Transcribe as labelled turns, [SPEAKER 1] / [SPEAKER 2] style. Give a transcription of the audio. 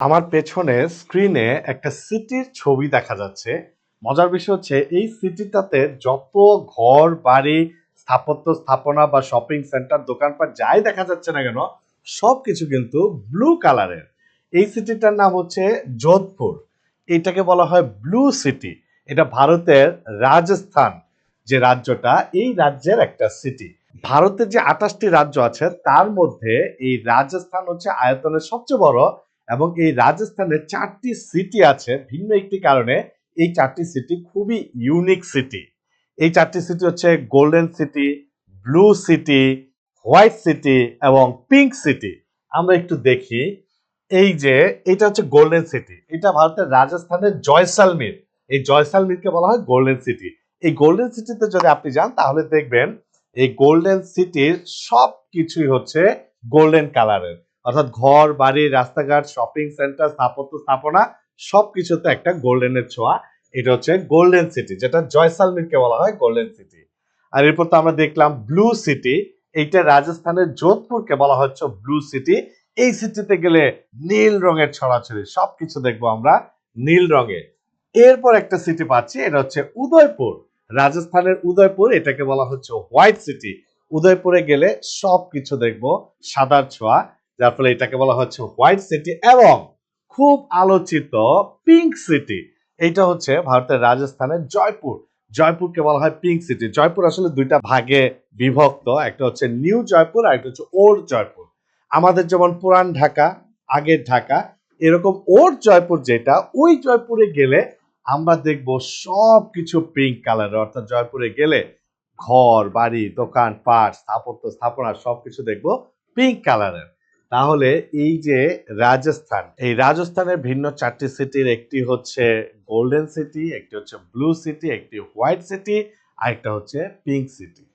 [SPEAKER 1] আমার পেছনে স্ক্রিনে একটা সিটির ছবি দেখা যাচ্ছে। মজার বিষয় হচ্ছে, এই সিটিটাতে যত ঘর, বাড়ি, স্থাপত্য স্থাপনা বা শপিং সেন্টার দোকানপাট যাই দেখা যাচ্ছে না কেন, সবকিছু কিন্তু ব্লু কালারের এই সিটিটার নাম হচ্ছে যোধপুর। এটাকে বলা হয় ব্লু সিটি এটা ভারতের রাজস্থান যে রাজ্যটা, এই রাজ্যের একটা সিটি ভারতের যে আঠাশটি রাজ্য আছে, তার মধ্যে এই রাজস্থান হচ্ছে আয়তনের সবচেয়ে বড় এবং এই রাজস্থানের চারটি সিটি আছে ভিন্ন একটি কারণে এই চারটি সিটি খুবই ইউনিক সিটি এই চারটি সিটি হচ্ছে golden city blue city white city এবং পিঙ্ক সিটি আমরা একটু দেখি, এই যে এটা হচ্ছে গোল্ডেন সিটি এটা ভারতের রাজস্থানের জয়সালমীর। এই জয়সালমীরকে বলা হয় গোল্ডেন সিটি এই গোল্ডেন সিটিতে যদি আপনি যান, তাহলে দেখবেন এই গোল্ডেন সিটির সব কিছুই হচ্ছে গোল্ডেন কালারের অর্থাৎ ঘর, বাড়ি, রাস্তাঘাট শপিং সেন্টার স্থাপত্য স্থাপনা, সবকিছুতে একটা গোল্ডেনের ছোঁয়া। এটা হচ্ছে গোল্ডেন সিটি যেটা জয়সালমীরকে বলা হয় গোল্ডেন সিটি আর এরপর তো আমরা দেখলাম ব্লু সিটি এইটা রাজস্থানের যোধপুরকে বলা হচ্ছে ব্লু সিটি এই সিটিতে গেলে নীল রঙের ছড়াছড়ি, সবকিছু দেখব আমরা নীল রঙে। এরপর একটা সিটি পাচ্ছি, এটা হচ্ছে উদয়পুর। রাজস্থানের উদয়পুর, এটাকে বলা হচ্ছে হোয়াইট সিটি উদয়পুরে গেলে সবকিছু দেখব সাদার ছোঁয়া। যার ফলে এটাকে বলা হচ্ছে হোয়াইট সিটি এবং খুব আলোচিত পিঙ্ক সিটি। এইটা হচ্ছে ভারতের রাজস্থানের জয়পুর। জয়পুরকে বলা হয় পিঙ্ক সিটি। জয়পুর আসলে দুইটা ভাগে বিভক্ত। একটা হচ্ছে নিউ জয়পুর আর একটা হচ্ছে ওল্ড জয়পুর। আমাদের যেমন পুরান ঢাকা, আগের ঢাকা, এরকম ওল্ড জয়পুর যেটা, ওই জয়পুরে গেলে আমরা দেখব সব কিছু পিঙ্ক কালারের। অর্থাৎ জয়পুরে গেলে ঘর, বাড়ি, দোকান, পাট, স্থাপত্য, স্থাপনা সবকিছু দেখব পিঙ্ক কালারের। তাহলে এই যে রাজস্থান, এই রাজস্থানের ভিন্ন চারটি সিটির একটি হচ্ছে গোল্ডেন সিটি একটি হচ্ছে ব্লু সিটি একটি হোয়াইট সিটি আর একটা হচ্ছে পিঙ্ক সিটি